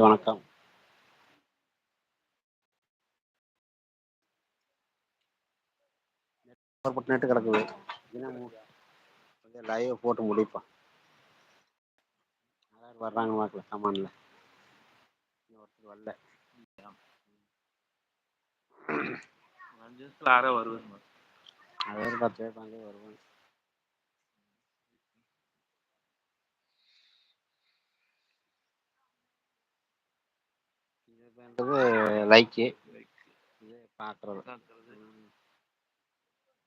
வணக்கம். போட்டு நெட்டு கிடக்குது. லைவ் போட்டு முடிப்போம். யார் வர்றாங்க பார்க்கல கமான்ல இன்னும் ஒருத்தர் வரல. அஞ்சு நிமிஷத்துல ஆறே வருவாங்க. அது ஒரு பத்து பேர் பாஞ்சு பேர் வருவாங்க இது பண்ணுறது லைக்கு இது பார்க்குறது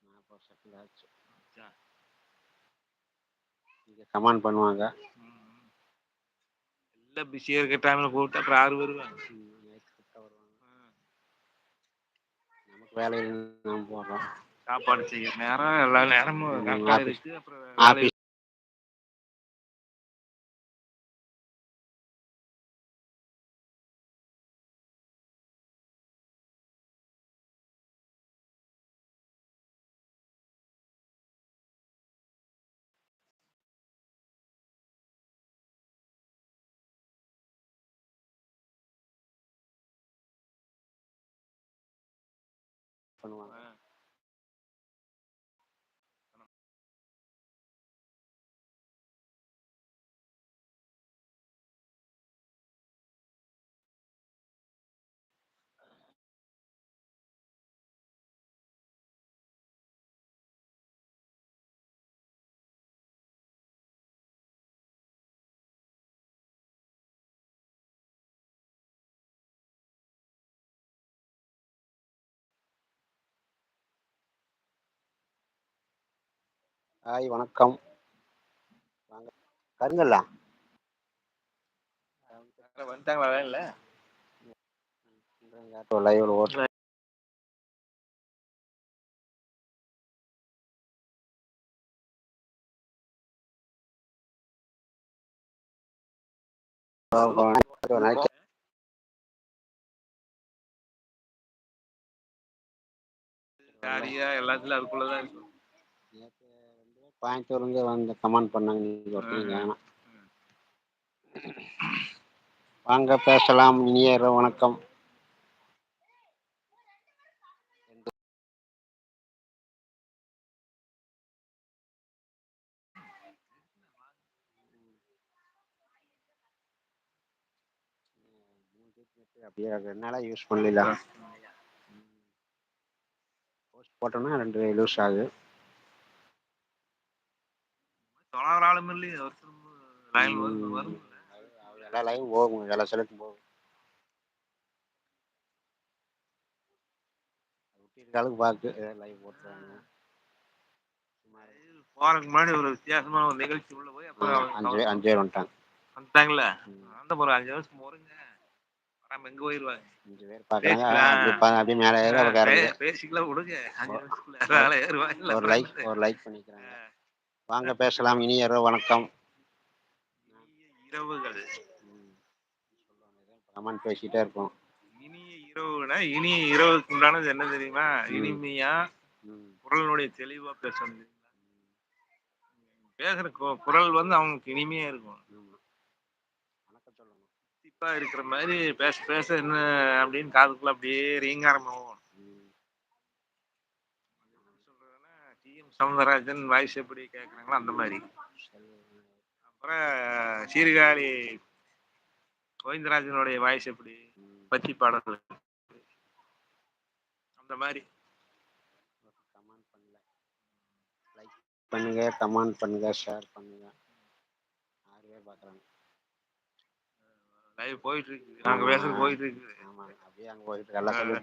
நாற்பது செகண்ட் ஆச்சு. இங்கே கமெண்ட் பண்ணுவாங்க. எல்லாம் பிஸியாக இருக்க டைமில் கூப்பிட்டு அப்புறம் ஆறு வருவாங்க நமக்கு வேலையில் நாம் போடுறோம் சாப்பாடு செய்ய நேரம் எல்லா நேரமும். இருக்கு அப்புறம் வேலை ஹாய் வணக்கம். வாங்க. கருங்கல்லா? வந்துட்டாங்களா? வேலையில் லைவில் ஓட்டு நாளைக்கு ஜாலியா எல்லாத்துலயும் அதுக்குள்ளதான் பேர் கோயம்புத்தூர்லேருந்து வந்து கமெண்ட் பண்ணாங்க நீங்கள் ஒருத்தர் வேணாம். வாங்க பேசலாம். இனிய இரவு வணக்கம். அப்படியே நாளாக யூஸ் பண்ணல போஸ்ட் போட்டோம்னா ரெண்டு லூஸ் ஆகுது. தொலைவர் ஆளும் இல்லையே ஒருத்தர் லைன் வரும் எல்லா லைவும் போகும் எல்லா செலக்டும் போகும். விட்டிருக்க அளவுக்கு பார்த்து லைவ் போட்டுருவாங்க. போறதுக்கு முன்னாடி ஒரு வித்தியாசமான ஒரு நிகழ்ச்சி உள்ள போய் அப்புறம் அஞ்சு அஞ்சு பேர் வந்துட்டாங்க. வந்துட்டாங்களே. அந்த ஒரு அஞ்சு வருஷம் போறீங்க. வராம எங்க போயிருவாங்க? அஞ்சு பேர் பார்க்குறாங்க பேசலாம். அப்படி பா- அப்படியே மேலே ஏறி பேசிக்கலாம் விடுங்க. அஞ்சு நிமிஷத்துக்குள்ள வேலை ஏறுவாங்க ஒரு லைக் ஒரு லைக் பண்ணிக்கிறாங்க. வாங்க பேசலாம். இனிய இரவு வணக்கம். இரவுகள். கமெண்ட் பேசிட்டே இருப்போம் இனிய இரவுனா இனிய இரவுக்கு உண்டானது என்ன தெரியுமா. இனிமையா. குரலினுடைய தெளிவா பேசணும்? பேசுற குரல் வந்து அவங்களுக்கு இனிமையா இருக்கும். வணக்கம் சொல்லணும் திப்பா இருக்கிற மாதிரி பேச பேச என்ன அப்படின்னு காதுக்குள்ள அப்படியே ரீங்காரம் ஆகும் சவுந்தரராஜன் வாய்ஸ் எப்படி கேட்குறாங்களோ அந்த மாதிரி. அப்புறம் சீர்காழி கோவிந்தராஜனுடைய வாய்ஸ் எப்படி. பத்தி பாடல் அந்த மாதிரி. பண்ணுங்க கமெண்ட் பண்ணுங்க ஷேர் பண்ணுங்க. ஆறு பேர் பார்க்குறாங்க. லைவ் போயிட்டு இருக்கு நாங்க பேசுறது போயிட்டு இருக்கு ஆமாங்க அப்படியே அங்கே போயிட்டு இருக்கு. எல்லா சொல்லி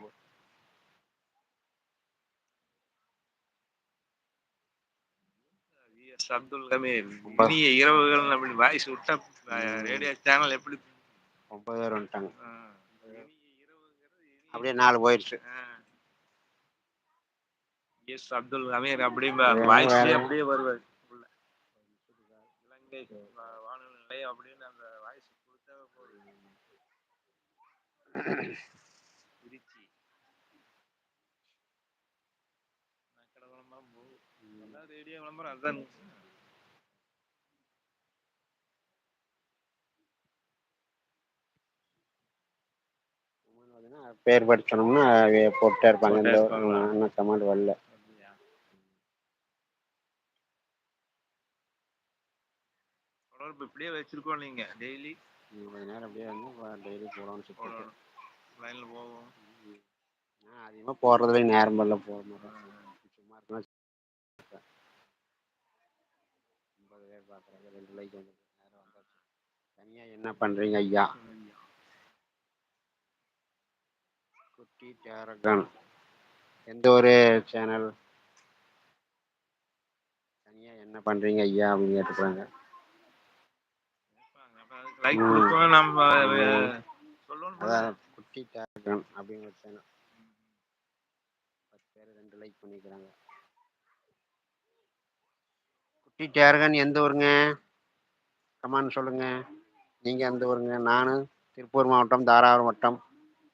VS அப்துல் கமீர் இனிய இரவுகள் அப்படி வாய்ஸ் விட்டா ரேடியோ சேனல் எப்படி ஒன்பது பேர் வந்துட்டாங்க அப்படியே நாலு போயிடுச்சு. எஸ் அப்துல் கமீர் வாய்ஸ்லயே வேற. அப்படியே வருவார். இலங்கை வானொலி நிலையம் அப்படின்னு அந்த வாய்ஸ் கொடுத்தாவே போதும். திருச்சி. ரேடியோ விளம்பரம் அதுதான் பேர் படிச்சோம்னா போட்டே இருப்பாங்க. இந்த? இன்னும் கமெண்ட் வரல? தொடர்பு இப்படியே வச்சிருக்கோம் நீங்க டெய்லி. கொஞ்ச நேரம் அப்படியே வந்து டெய்லி போடணும்னு போடணும். லைன்ல போவோம். நான் அதிகமாக போடுறதுல நேரம் வரல போக மாட்டேன். சும்மா இருக்கலாம் ஐம்பது பேர் பார்க்குறாங்க ரெண்டு லைக் வந்து நேரம் வந்தாச்சு. தனியாக என்ன பண்ணுறீங்க ஐயா? குட்டி டேரகன் எந்த ஒரு சேனல் தனியாக என்ன பண்ணுறீங்க ஐயா அப்படின்னு கேட்டுக்கிறாங்க. அதான் குட்டி டேரகன் அப்படின்னு ஒரு சேனல் பத்து பேர் ரெண்டு லைக் பண்ணிக்கிறாங்க. குட்டி டேரகன் எந்த ஊருங்க? கமான் சொல்லுங்க. நீங்கள் எந்த ஊருங்க? நான் திருப்பூர் மாவட்டம் தாராபுரம் வட்டம்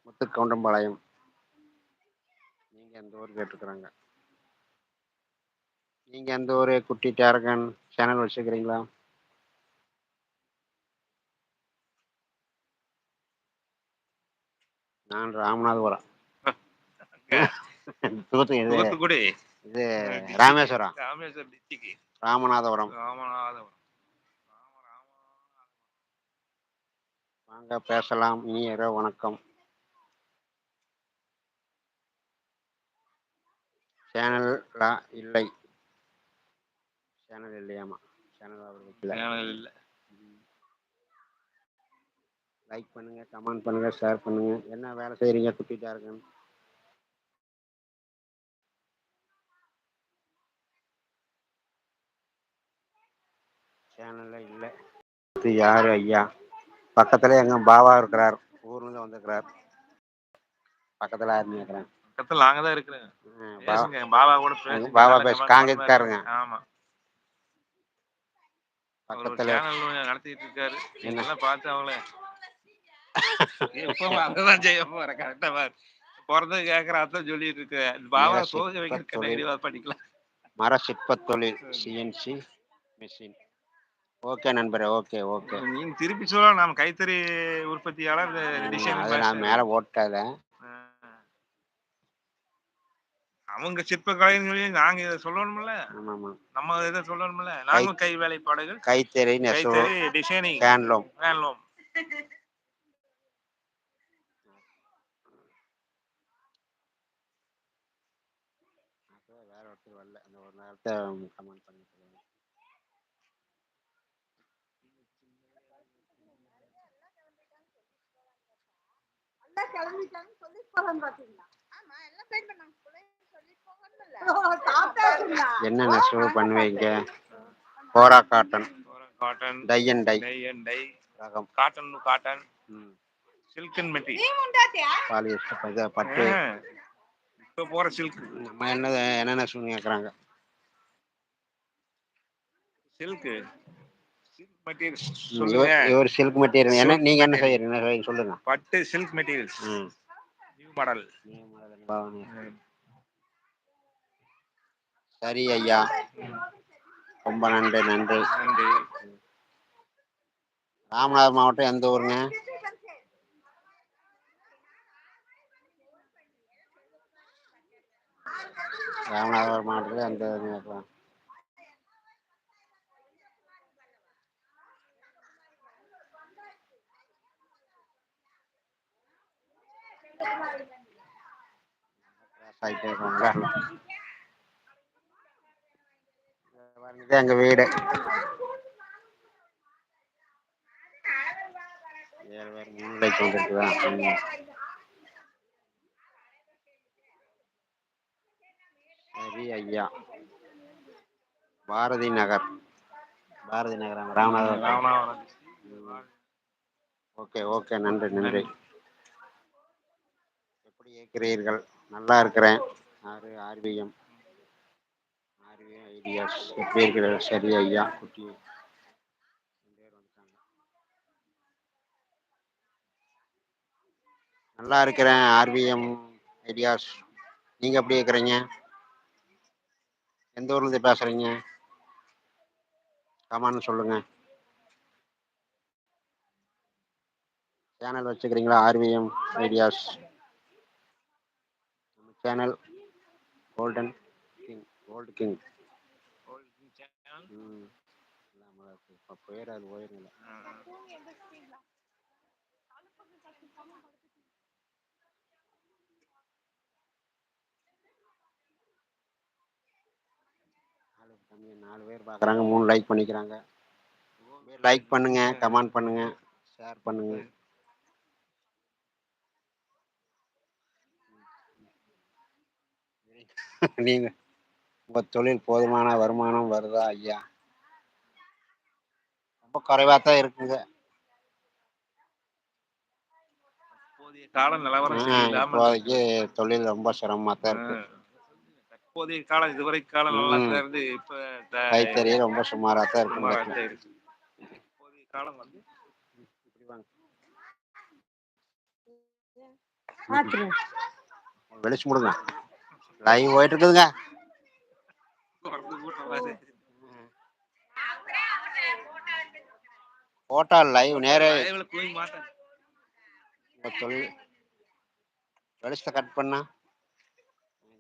முத்துக்கவுண்டம்பாளையம். எந்த ஊர் கேட்டுக்கிறாங்க நீங்கள் எந்த ஊர்? குட்டி டேரகன் சேனல் வச்சுக்கிறீங்களா நான் ராமநாதபுரம். தூத்துக்குடி இது ராமேஸ்வரம். ராமநாதபுரம். ராமநாதபுரம். ராம ராம வாங்க பேசலாம். இரவு வணக்கம். சேனல் இல்லை. சேனல் இல்லையாமா சேனல் அவர் வைக்கல சேனல் இல்ல. லைக் பண்ணுங்க கமெண்ட் பண்ணுங்க ஷேர் பண்ணுங்க. என்ன வேலை செய்றீங்க குட்டிட்டா இருக்கு சேனல்ல இல்லை. இது யாரு ஐயா? பக்கத்துல எங்க பாபா இருக்கிறார். ஊர்ல இருந்து வந்திருக்கிறார். பக்கத்துல யாருன்னு கேட்குறேன் பக்கத்துல நாங்க தான் இருக்கிறோம். பாபா கூட பாபா பேசு, comment காங்கிரஸ் பண்ணுவாரு. காரங்க. ஆமா. பக்கத்துல நடத்திட்டு இருக்காரு. என்ன? என்ன பார்த்து அவங்கள. எப்போ அதான் செய்ய போறேன் கரெக்டா பாரு. பிறந்தது கேட்கற அதான் சொல்லிட்டு இருக்கு. பாபா சோக வைக்கிற படிக்கலாம் மர சிற்பத் தொழில் சிஎன்சி மிஷின் ஓகே நண்பரே ஓகே ஓகே நீங்க திருப்பி சொல்ல நாம கைத்தறி உற்பத்தியாளர் டிசைன் நான் மேலே ஓட்டாத. அவங்க சிற்ப கலைன்னு சொல்லி நாங்க இதை சொல்லணும்ல. நம்ம இதை சொல்லணும்ல. நாங்களும் கை வேலைப்பாடுகள் கைத்தறி கைத்தறி டிசைனிங் ஹேண்ட்லூம் வேணும் வேற ஒருத்தர் வரல. அந்த ஒரு நேரத்தை கமெண்ட் பண்ணி கிளம்பிட்டாங்க பாத்தீங்களா? ஆமா எல்லாம் என்ன நெசவு பண்ணுவீங்க? கோரா cotton cotton. Tie and tie tie and tie ரகம். காட்டன் காட்டன் ம். சில்க் அண்ட் மெட்டி. நீ உண்டாட்டியா பாலிஸ்டர் இது பட்டு. இப்போ போற சில்க் நம்ம என்ன என்ன நெசவுன்னு கேட்குறாங்க சில்க் சில்க் மெட்டீரியல்ஸ் இவர் சில்க் மெட்டீரியல் என்ன நீங்க என்ன. செய்யறீங்க? சொல்லுங்க. பட்டு சில்க் மெட்டீரியல்ஸ் ம். நியூ மாடல் சரி ஐயா. ரொம்ப நன்றி நன்றி. நன்றி. ராமநாதபுரம் மாவட்டம் எந்த ஊருங்க? ராமநாதபுரம் மாவட்டத்தில் எந்த ஊருங்க? கேட்கலாம் ஆயிட்டே இருக்காங்க. இது எங்க வீடு. ஏழு பேர் மூணு லைக் சரி ஐயா. பாரதி நகர். பாரதி நகரம் ராமநாதபுரம் ராமநாதபுரம் ஓகே ஓகே. நன்றி நன்றி. எப்படி இருக்கிறீர்கள் நல்லா இருக்கிறேன். ஆறு ஆர்பிஎம் ஐடியாஸ் எப்படி இருக்கிறீர்கள் சரி ஐயா குட்டி நல்லா இருக்கிறேன் ஆர்விஎம் ஐடியாஸ் நீங்கள் எப்படி இருக்கிறீங்க? எந்த ஊர்லேருந்து பேசுகிறீங்க கமான்னு சொல்லுங்கள் channel வச்சுக்கிறீங்களா? RVM ideas channel golden king gold king போயிடாது ம் இப்போ அது நாலு நாலு பேர் பார்க்குறாங்க மூணு லைக் பண்ணிக்கிறாங்க லைக் பண்ணுங்க கமெண்ட் பண்ணுங்க ஷேர் பண்ணுங்க. நீங்கள் உங்க தொழில் போதுமான வருமானம் வருதா ஐயா? ரொம்ப குறைவாக தான் இருக்குங்க கால நிலவரம் இப்போதைக்கு தொழில் ரொம்ப சிரமமாக தான் இருக்கு தற்போதைய காலம் இதுவரை காலம் நல்லா. தான் இருந்து இப்ப கைத்தறி ரொம்ப சுமாரா இருக்கு தான் இருக்கு. இப்போதைய காலம் வந்து வெளிச்சு முடுங்க லைவ் போயிட்டு இருக்குதுங்க. போட்டா லைவ் நேரே வெளிச்சத்தை கட் பண்ணா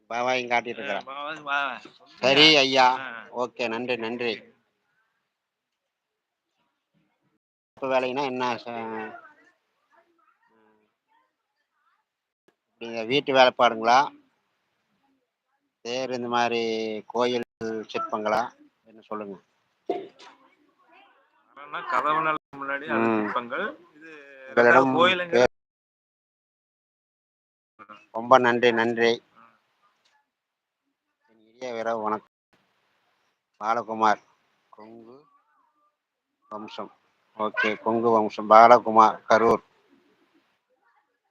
பாபாயும் காட்டிட்டு இருக்கிறேன். சரி ஐயா. ஓகே நன்றி நன்றி. இப்ப வேலைன்னா என்ன வீட்டு வேலைப்பாடுங்களா? வேறு இந்த மாதிரி கோயில் சிற்பங்களா என்ன சொல்லுங்க. ஆனா கதவு நல்ல முன்னாடி அது ம். சிற்பங்கள் இது உங்களிடம் கோயிலுங்க. பே- ரொம்ப நன்றி நன்றி. என் இனிய இரவு வணக்கம். பாலகுமார் கொங்கு வம்சம். ஓகே கொங்கு வம்சம். பாலகுமார் கரூர்.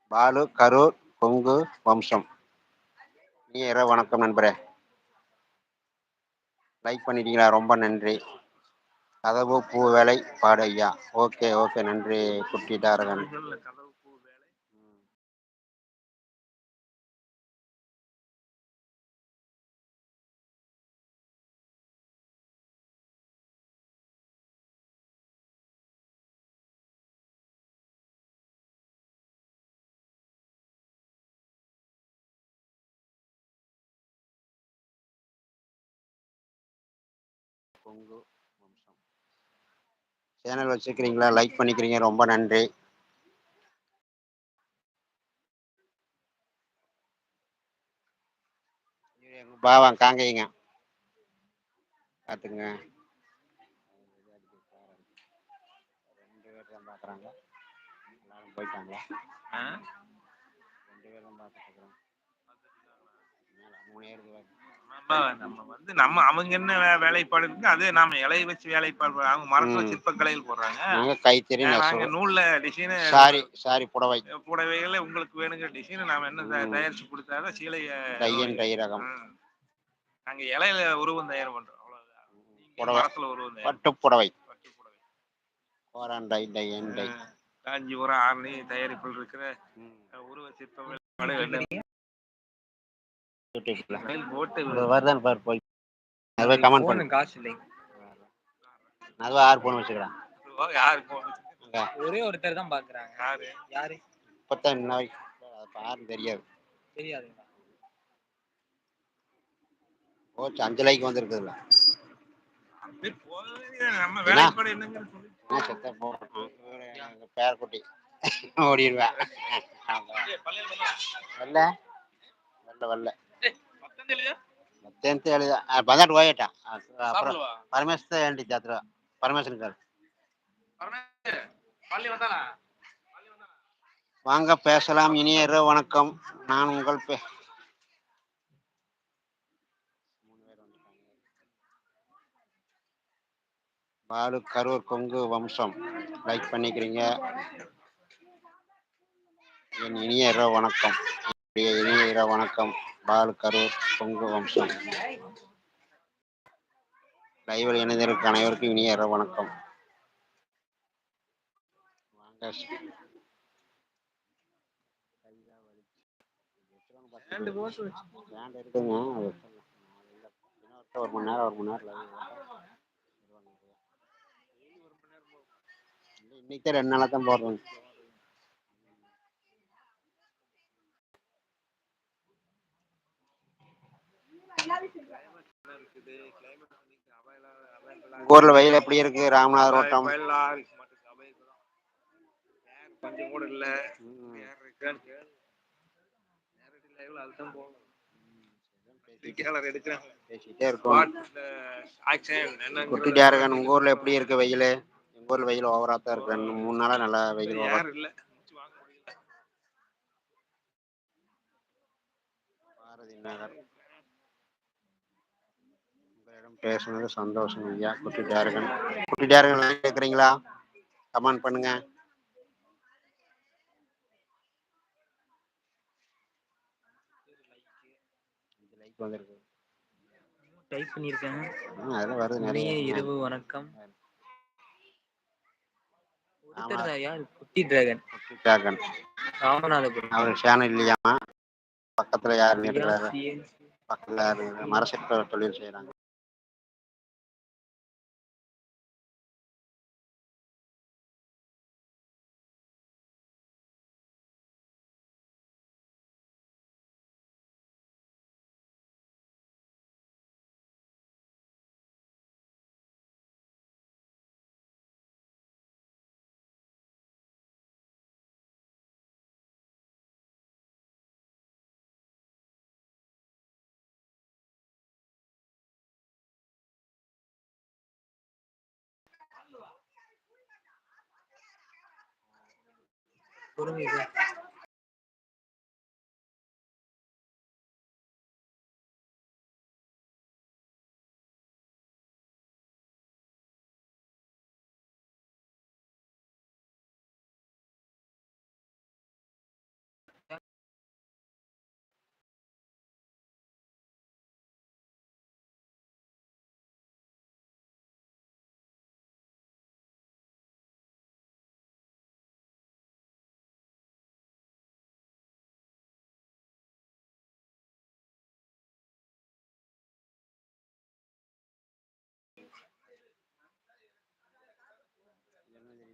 பாலு கரூர் கொங்கு வம்சம். இனிய இரவு வணக்கம் நண்பரே. லைக் பண்ணிட்டீங்களா? ரொம்ப நன்றி. கதவு பூ வேலை பாடு ஐயா. ஓகே ஓகே நன்றி குட்டி கொங்கு வம்சம். சேனல் வச்சுக்கிறீங்களா லைக் பண்ணிக்கிறீங்க. ரொம்ப நன்றி. பாவா காங்கைங்க பார்த்துங்க ரெண்டு பேர் தான் பார்க்குறாங்க. எல்லாரும் போயிட்டாங்களா? ரெண்டு பேர் தான் பார்த்துட்டு இருக்கிறோம் மூணு பேருக்கு. நம்ம நம்ம வந்து நம்ம அவங்க என்ன வேலைப்பாடு இருக்கு அது நாம இலைய வச்சு வேலைப்பாடு. அவங்க மரத்துல. சிற்பக்கலையில் போடுறாங்க நாங்க கைத்தறி நாங்க நூல்ல டிசைன் சாரி சாரி புடவை புடவைகளை உங்களுக்கு வேணுங்கிற டிசைன் நாம என்ன. தயாரிச்சு கொடுத்தாதான் சீலைய டையன் டை ரகம். நாங்க இலையில உருவம் தயார் பண்றோம் அவ்வளவுதான். மரத்துல உருவம் பட்டு புடவை பட்டு புடவை டை. காஞ்சிபுரம் ஆரணி தயாரிப்பில் இருக்கிற. உருவ சிற்பம் வருதான்னு பாரு போய். அது போய் கமெண்ட் பண்ணு. காசு இல்லைங்க. அதுவா ஆறு போன் வச்சுக்கிறேன் யாரு ஒரே ஒருத்தர் தான் பாக்குறாங்க. யாரு? யாரு? இப்பத்தான் யாரும் தெரியாது. தெரியாதுங்களா? போச்சு அஞ்சு லைக் வந்திருக்குதுல்ல. இல்லை. பேரக்குட்டி. ஓடிடுவேன் வரல? வரல வரல. ಟೆಂತ್ ಹೇಳಿದ ಬಂದಟ್ ಹೋಯ್ಟ ಪರಮೇಶ್ ಹೇಳಿದ್ದೆ ಹತ್ರ ಪರಮೇಶ್ವರನ್ ಕಾರ್. வாங்க பேசலாம் இனியரோ வணக்கம் நான் உங்கள் பே பாலு கரூர் கொங்கு வம்சம் லைக் பண்ணிக்கிறீங்க. என் இனியரோ வணக்கம். இனிய வணக்கம். பாலு கரூர் கொங்கு வம்சம். லைவில் இணைந்திருக்க அனைவருக்கும் இனிய இரவு வணக்கம். வாங்க. இருக்குங்க. ஒரு மணி நேரம் ஒரு மணி நேரம் இன்னைக்கு ரெண்டு நாளாக தான் போடுறோம் இருக்குது climate வந்து available- available-ஆ உங்க ஊர்ல வெயில் எப்படி இருக்கு? ராமநாதர் வட்டம் கொஞ்சம் கூட இல்ல உங்க ஊர்ல எப்படி இருக்கு வெயில்? எங்க ஊர்ல வெயில் ஓவரா தான் இருக்கு. மூணு நாளா நல்லா வெயில் இல்ல பாரதி நகர். பேசுனது சந்தோஷம் ஐயா குட்டி டேரகன் குட்டி டேரகன் கேட்குறீங்களா கமெண்ட் பண்ணுங்க. லைக் வந்திருக்கு டைப் பண்ணியிருக்கேன் அதெல்லாம் வருது நிறைய. இரவு வணக்கம். குட்டி டிராகன் குட்டி டேரகன் ராமநாதபுரம். அவர் சேனல் இல்லையாமா பக்கத்துல யார். பக்கத்துல யாரு மரசிற்ப தொழில் செய்யறாங்க Burung.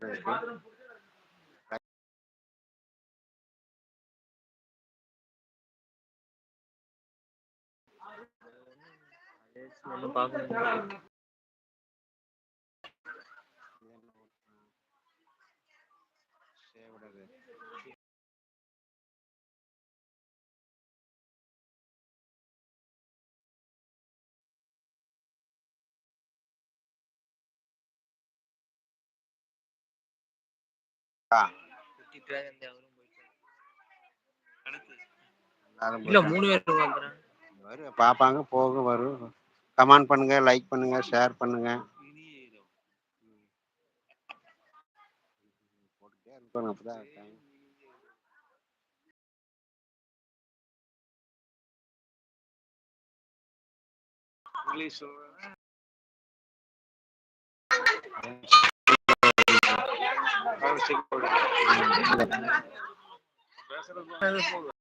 பார்க்க முடியல. குட்டி டிராகன் தான் அவரும் போயிட்டாரு. அடுத்து எல்லாரும் இல்ல மூணு பேர் வரும் பார்ப்பாங்க போகும் வரும் கமெண்ட் பண்ணுங்க லைக் பண்ணுங்க ஷேர் பண்ணுங்க. போட்டுட்டே இருக்கணும் அப்பதான். English Gracias.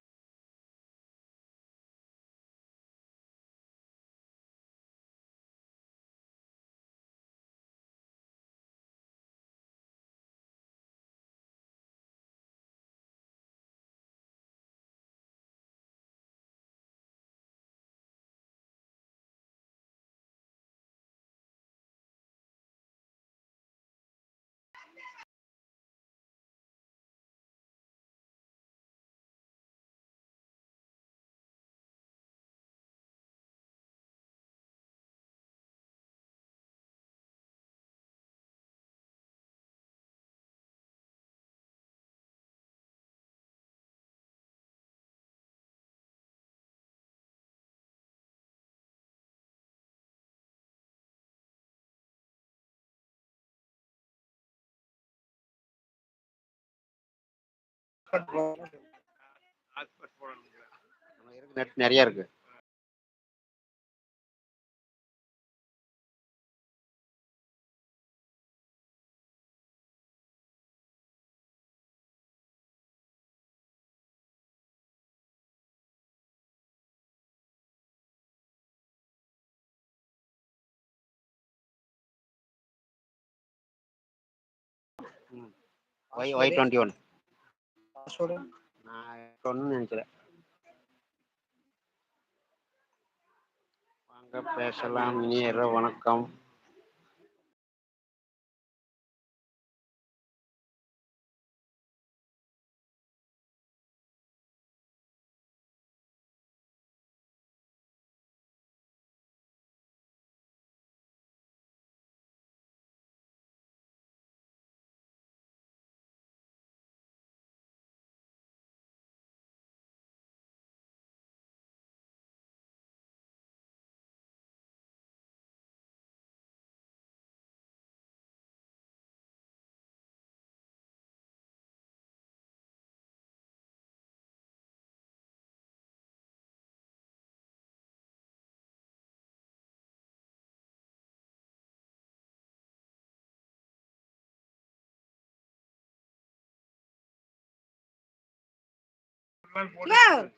நிறைய இருக்கு Y Y twenty one password நான் சொல்லணும்னு நினைக்கிறேன் வாங்க பேசலாம். இனியர வணக்கம்.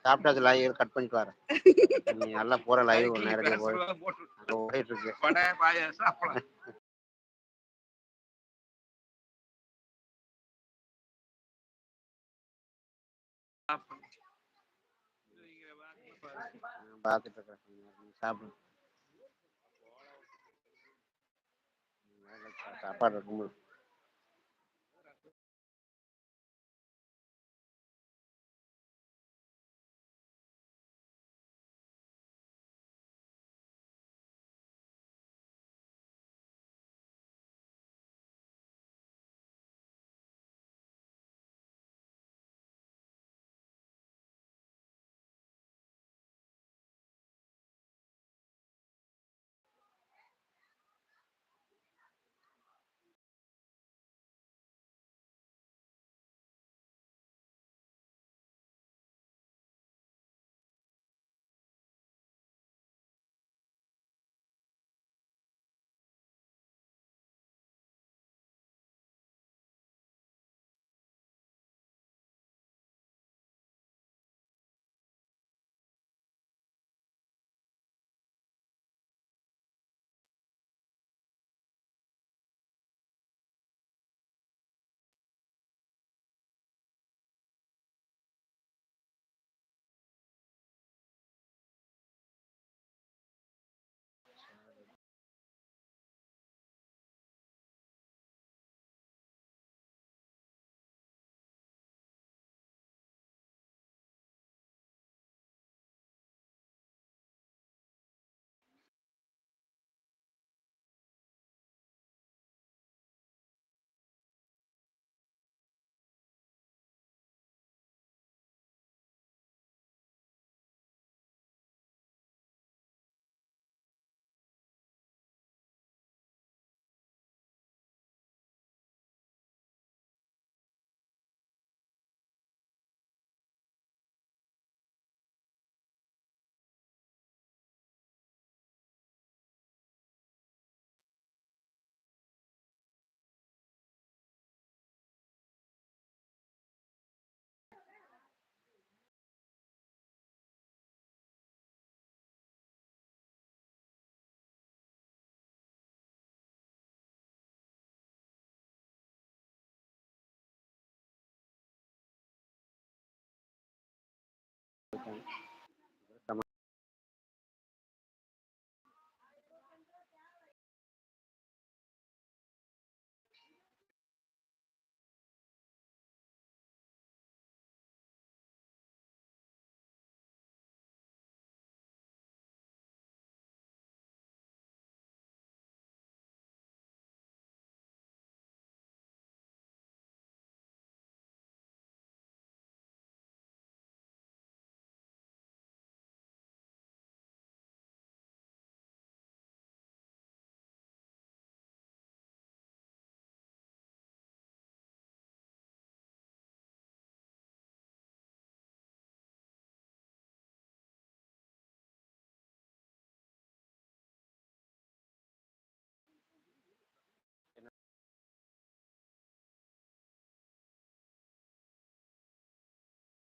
சாப்பிட்டாச்சு லைவ் கட் பண்ணிட்டு வரேன். நீ நல்லா போற லைவ் நேரடியாக போய் இருக்கு பார்த்துட்டு இருக்கிறேன் சாப்பிடு. சாப்பாடு இருக்கும்போது.